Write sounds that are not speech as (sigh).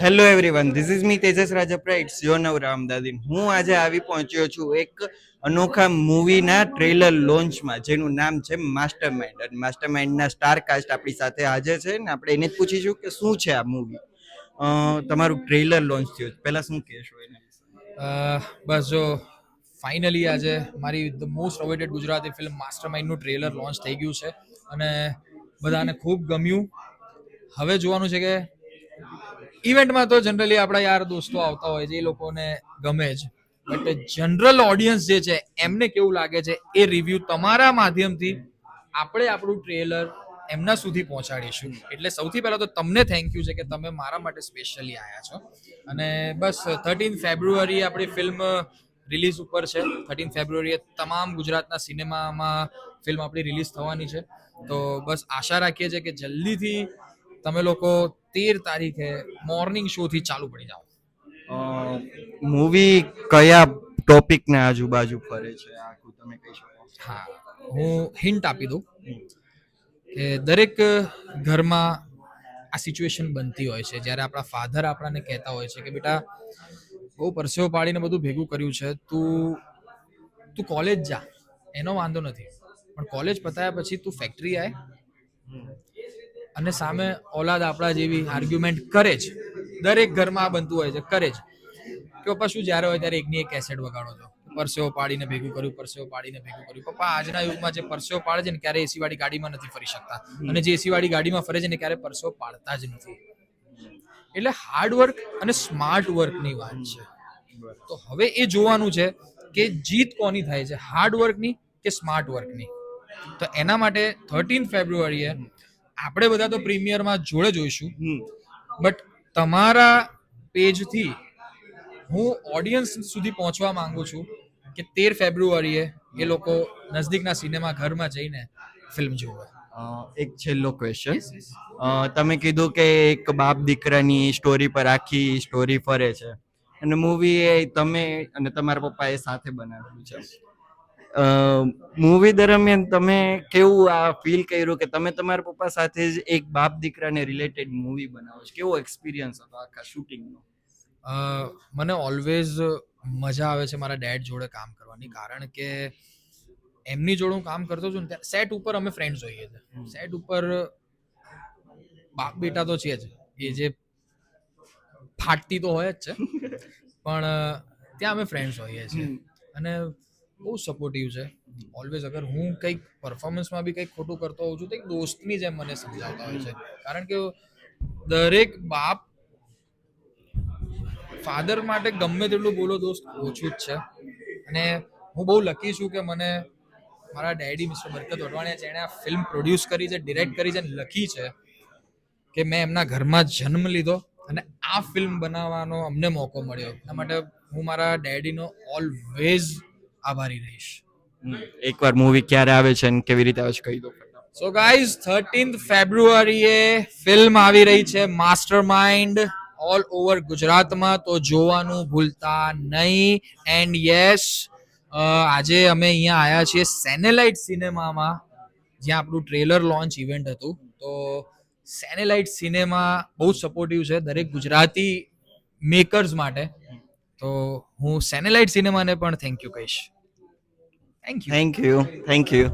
Hello everyone this is me Tejas Rajpara it's your નવ રામદાદીન હું આજે આવી પહોંચ્યો છું એક અનોખા મૂવીના ટ્રેલર લોન્ચમાં જેનું નામ છે માસ્ટર માઇન્ડ અને માસ્ટર માઇન્ડના સ્ટાર કાસ્ટ આપણી સાથે હાજર છે ને આપણે એને જ પૂછીશું કે શું છે આ મૂવી તમારું ટ્રેલર લોન્ચ થયું પહેલાં શું કહેશો એને બસ જો ફાઇનલી આજે મારી the most awaited Gujarati film master માઇન્ડનું ટ્રેલર લોન્ચ થઈ ગયું છે. અને બધાને ખૂબ ગમ્યું. હવે જોવાનું છે કે ઇવેન્ટમાં તો જનરલી આપણા યાર દોસ્તો આવતા હોય છે, એ લોકોને ગમે જ. બટ જનરલ ઓડિયન્સ જે છે, એમને કેવું લાગે છે, એ રિવ્યુ તમારા માધ્યમથી આપણે આપણું ટ્રેલર એમના સુધી પહોંચાડીશું. એટલે સૌથી પહેલા તો તમને થેન્ક યુ છે કે તમે મારા માટે સ્પેશિયલી આવ્યા છો. અને બસ થર્ટીન ફેબ્રુઆરી આપણી ફિલ્મ રિલીઝ ઉપર છે. થર્ટીન ફેબ્રુઆરીએ તમામ ગુજરાતના સિનેમામાં ફિલ્મ આપણી રિલીઝ થવાની છે. તો બસ આશા રાખીએ છીએ કે જલ્દીથી તમે લોકો તેર તારીખે મોર્નિંગ શોથી ચાલુ પડી જાઓ. મૂવી કયા ટોપિકના આજુબાજુ ફરે છે? આખું તમે કહી શકો? હા હું હિન્ટ આપી દઉં કે દરેક ઘરમાં આ સિચ્યુએશન બનતી હોય છે. જ્યારે આપણા ફાધર આપણાને કહેતા હોય છે કે બેટા બહુ પરસેવો પાડીને બધું ભેગું કર્યું છે. તું તું કોલેજ જા. એનો વાંધો નથી. પણ કોલેજ પતાયા પછી તું ફેક્ટરી આય. અને સામે ઓલાદ આપણા જેવી આર્ગ્યુમેન્ટ કરે જ દરેક ઘરમાં આ બનતું હોય છે કરે જ કે પપ્પા શું જ્યારે હોય ત્યારે એકની એક એસેટ વગાડો છો. પરસેવો પાડીને ભેગું કર્યું પરસેવો પાડીને ભેગું કર્યું. પપ્પા આજના યુગમાં જે પરસેવો પાડે છે ને ક્યારે એસી વાળી ગાડીમાં નથી ફરી શકતા. અને જે એસી વાળી ગાડીમાં ફરે છે ને ક્યારે પરસેવો પાડતા જ નથી. એટલે હાર્ડ વર્ક અને સ્માર્ટ વર્કની વાત છે. તો હવે એ જોવાનું છે કે જીત કોની થાય છે? હાર્ડ વર્કની કે સ્માર્ટ વર્કની તો એના માટે થર્ટીન ફેબ્રુઆરીએ આપણે બધા તો પ્રીમિયરમાં જોડે જોઈશું બટ તમારા પેજથી હું ઓડિયન્સ સુધી પહોંચવા માંગુ છું કે તેર ફેબ્રુઆરીએ એ લોકો નજદીકના સિનેમા ઘરમાં જઈને ફિલ્મ જોવે. એક છેલ્લો ક્વેશ્ચન તમે કીધું કે એક બાપ દીકરાની સ્ટોરી પર આખી સ્ટોરી ફરે છે. અને મૂવી એ તમે અને તમારા પપ્પાએ સાથે બનાવ્યું છે. મૂવી દરમિયાન તમે કેવું આ ફીલ કર્યું કે તમે તમારા પપ્પા સાથે જ એક બાપ દીકરાને રિલેટેડ મૂવી બનાવો છો? કેવો એક્સપિરિયન્સ હતો આખા શૂટિંગનો મને ઓલવેઝ મજા આવે છે મારા ડેડ જોડે કામ કરવાની. કારણ કે એમની જોડે હું કામ કરતો છું ને સેટ ઉપર અમે ફ્રેન્ડ્સ હોઈએ છીએ. સેટ ઉપર બાપ બેટા તો છે જ. એ જે ફાટતી તો હોય જ છે. (laughs) પણ ત્યાં અમે ફ્રેન્ડ્સ હોઈએ છીએ. અને બહુ સપોર્ટિવ છે. ઓલવેઝ અગર હું કંઈક પરફોર્મન્સમાં બી કંઈક ખોટું કરતો હોઉં છું તો એક દોસ્તની જેમ મને સમજાવતા હોય છે. કારણ કે દરેક બાપ ફાધર માટે ગમે તેટલું બોલો દોસ્ત ઓછું જ છે. અને હું બહુ લકી છું કે મને મારા ડેડી મિસ્ટર બરકત વડવાણીયા જેણે આ ફિલ્મ પ્રોડ્યુસ કરી છે ડિરેક્ટ કરી છે અને લખી છે કે મેં એમના ઘરમાં જન્મ લીધો અને આ ફિલ્મ બનાવવાનો અમને મોકો મળ્યો. એના માટે હું મારા ડેડીનો ઓલવેઝ આભારી રહીશ. એકવાર મૂવી ક્યારે આવે છે અને કેવી રીતે આવે છે કહી દો. સો ગાઈઝ થર્ટીન્થ ફેબ્રુઆરીએ ફિલ્મ આવી રહી છે માસ્ટર માઇન્ડ ઓલ ઓવર ગુજરાતમાં તો જોવાનું ભૂલતા નહીં. એન્ડ યસ આજે અમે અહીંયા આવ્યા છીએ સેનેલાઇટ સિનેમામાં જ્યાં આપણું ટ્રેલર લોન્ચ ઇવેન્ટ હતું. તો સેનેલાઇટ સિનેમા બહુ સપોર્ટિવ છે દરેક ગુજરાતી મેકર્સ માટે. તો હું સેનેલાઇટ સિનેમાને પણ થેન્ક યુ કહીશ. Thank you thank you thank you